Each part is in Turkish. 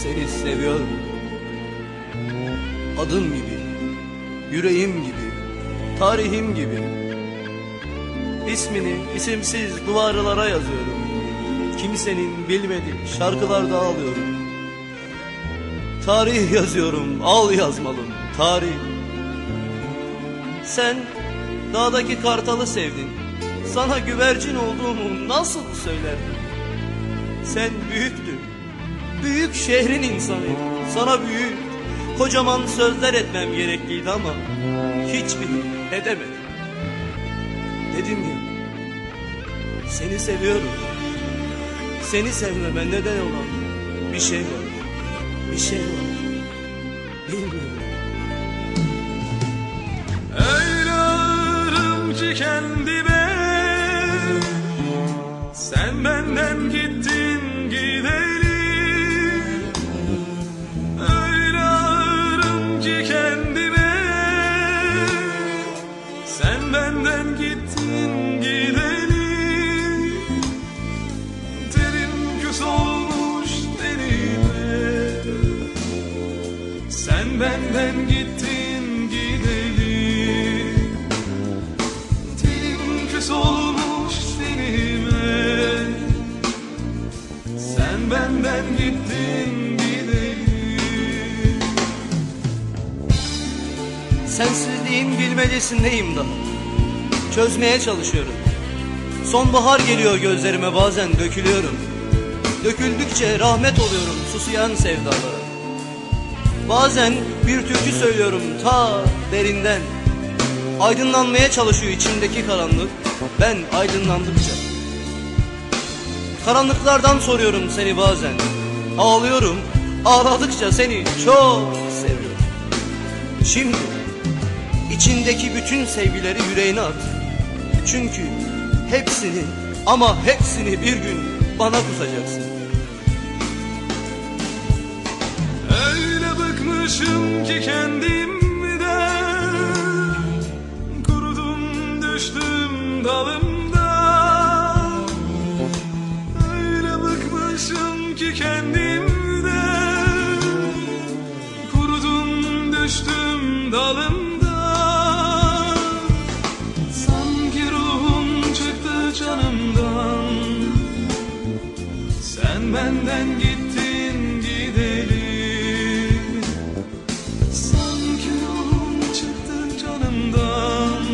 seviyorum. Adım gibi, yüreğim gibi, tarihim gibi. İsmini isimsiz duvarlara yazıyorum. Kimsenin bilmediği şarkılarda ağlıyorum. Tarih yazıyorum, al yazmalım, tarih. Sen dağdaki kartalı sevdin. Sana güvercin olduğumu nasıl söylerdin? Sen büyüktün. Büyük şehrin insanı. Sana büyük, kocaman sözler etmem gerekliydi ama hiçbirini edemedim. Dedim ya, seni seviyorum. Seni sevmeme neden olan bir şey var. Bir şey var. Bilmiyorum. Öyle ağırım ki bilmecesindeyim daha. Çözmeye çalışıyorum. Sonbahar geliyor gözlerime bazen dökülüyorum. Döküldükçe rahmet oluyorum susayan sevdalara. Bazen bir türkü söylüyorum ta derinden. Aydınlanmaya çalışıyor içimdeki karanlık. Ben aydınlandıkça. Karanlıklardan soruyorum seni bazen. Ağlıyorum. Ağladıkça seni çok seviyorum. Şimdi içindeki bütün sevgileri yüreğine at. Çünkü hepsini ama hepsini bir gün bana kusacaksın. Öyle bıkmışım ki kendimden benden gittin gideli Sanki ruhum çıktı canımdan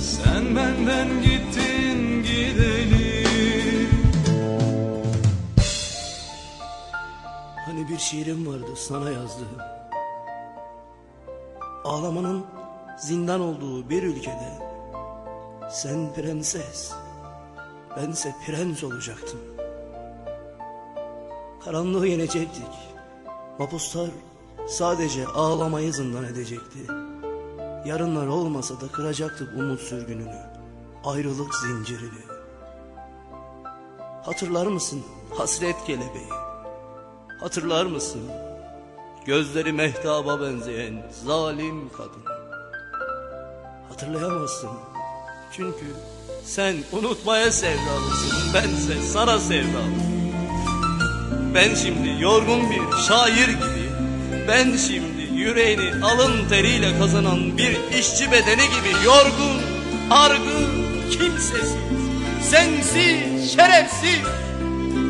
Sen benden gittin gideli Hani bir şiirim vardı sana yazdığım. Ağlamanın zindan olduğu bir ülkede sen prenses, bense prens olacaktım. Karanlığı yenecektik. Mapuslar sadece ağlamayı zindan edecekti. Yarınlar olmasa da kıracaktık umut sürgününü, ayrılık zincirini. Hatırlar mısın hasret kelebeği? Hatırlar mısın? Gözleri mehtaba benzeyen zalim kadın. Hatırlayamazsın. Çünkü sen unutmaya sevdalısın. Bense sana sevdalıyım. Ben şimdi yorgun bir şair gibi. Ben şimdi yüreğini alın teriyle kazanan bir işçi bedeni gibi yorgun, argın, kimsesiz, sensiz, şerefsiz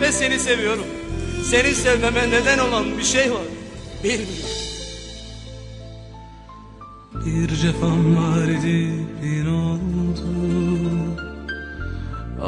ve seni seviyorum. Seni sevmeme neden olan bir şey var. Bilmiyorum. Bir cefam var idi bin oldu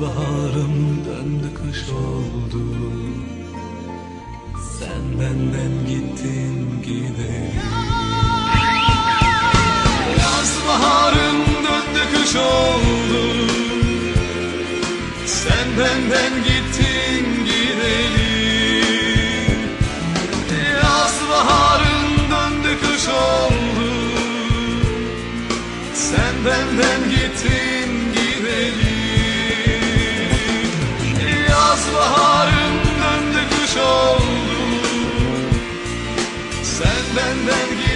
baharım döndü kış oldu. Sen benden gittin gidelim. Yaz baharım döndü kış oldu. Sen benden gittin gidelim. Yaz baharım döndü kış oldu. Sen benden gittin gidelim baharın döndü kış oldu. Sen benden gidin